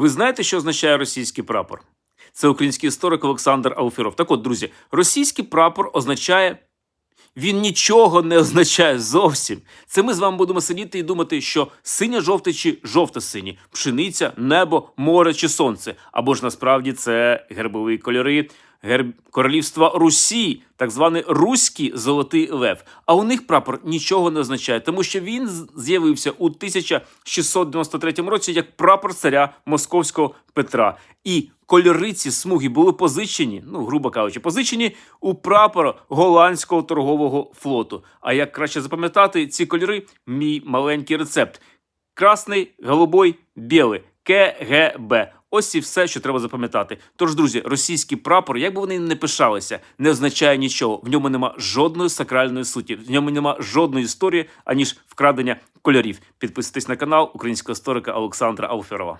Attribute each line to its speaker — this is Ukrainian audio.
Speaker 1: Ви знаєте, що означає російський прапор? Це український історик Олександр Ауфіров. Так от, друзі, російський прапор означає. Він нічого не означає зовсім. Це ми з вами будемо сидіти і думати, що синьо-жовте чи жовто-синє, пшениця, небо, море чи сонце. Або ж насправді це гербові кольори герб королівства Русі, так званий руський золотий лев. А у них прапор нічого не означає, тому що він з'явився у 1693 році як прапор царя московського Петра. І кольори ці смуги були позичені, ну грубо кажучи, позичені у прапора голландського торгового флоту. А як краще запам'ятати ці кольори? Мій маленький рецепт: красний, голубой, білий. КГБ. Ось і все, що треба запам'ятати. Тож, друзі, російський прапор, як би вони не пишалися, не означає нічого. В ньому нема жодної сакральної суті, в ньому нема жодної історії, аніж вкрадення кольорів. Підписуйтесь на канал українського історика Олександра Алферова.